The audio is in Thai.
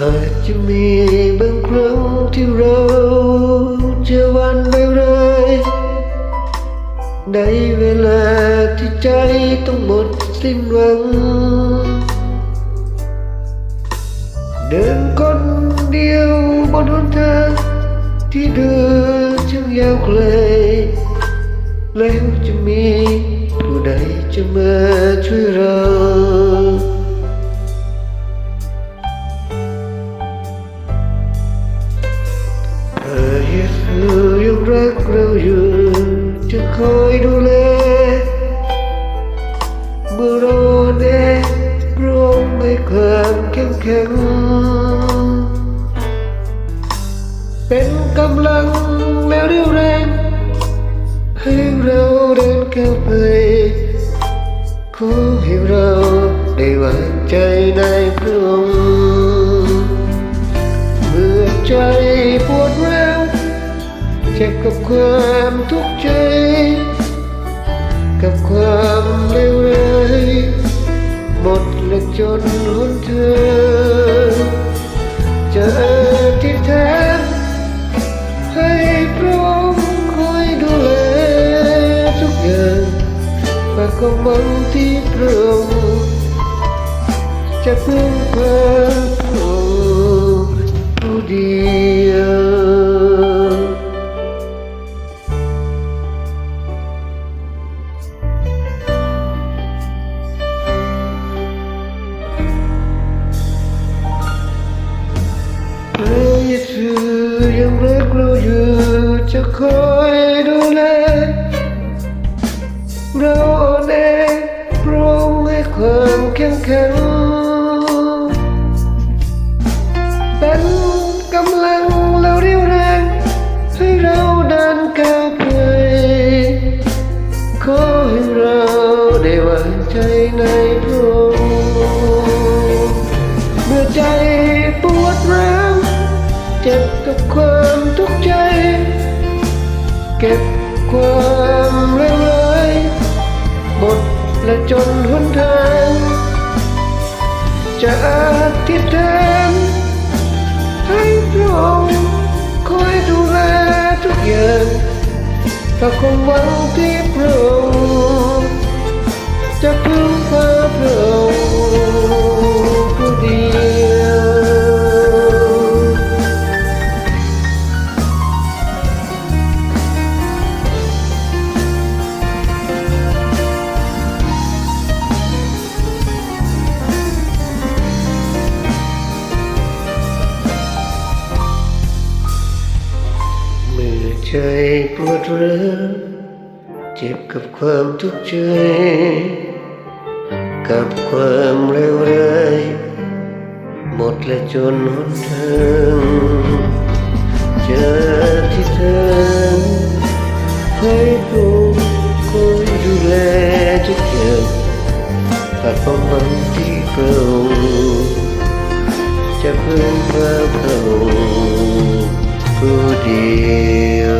อาจจะมีบางครั้งที่เราจะวันไปเลยในเวลาที่ใจต้องหมดสิ้นหวัง เดินคนเดียวบนหนทางที่เดินช่างยาวไกลแล้วจะมีผู้ใดจะมาช่วยเรา เยซูยังรักเราอยู่จะคอยดูแลเมื่อเราแน่ร้อมให้ความเข้มแข็งเป็นกำลังและเรี่ยวแรง ให้เราเดินก้าวไปขอให้เราได้วางใจในพระองค์เมื่อใจ เจ็บกับความทุกข์ใจ กับความเลวร้ายหมดและจนหนทางจะอธิษฐานให้พระองค์คอยดูแลทุกอย่างฝากความหวังที่พระองค์จะพึ่งพาพระองค์ผู้เดียว ยังรักเราอยู่จะคอยดูแลเราอ่อนแอพร้อมให้ความเข้มแข็งเป็นกำลังและเรียวแรงให้เราเดินก้าวไปขอให้เราได้วางใจในพระองค์เมื่อใจปวดร้าวเจ็บกับความ ทุกใจ เก็บความเลวร้ายหมดและจนหนทาง จะอธิษฐานให้พระองค์คอยดูแลทุกอย่างถ้าคงหวังที่พระองค์จะพึ่งพาพระองค์ ใจปวดร้าวเจ็บกับความทุกข์ใจกับความเลวร้ายหมดและจนหนทางจะที่เธอให้ผู้คอยดูแลทุกอย่างฝากความหวังที่พระองค์จะพึ่งพาพระองค์ผู้เดียว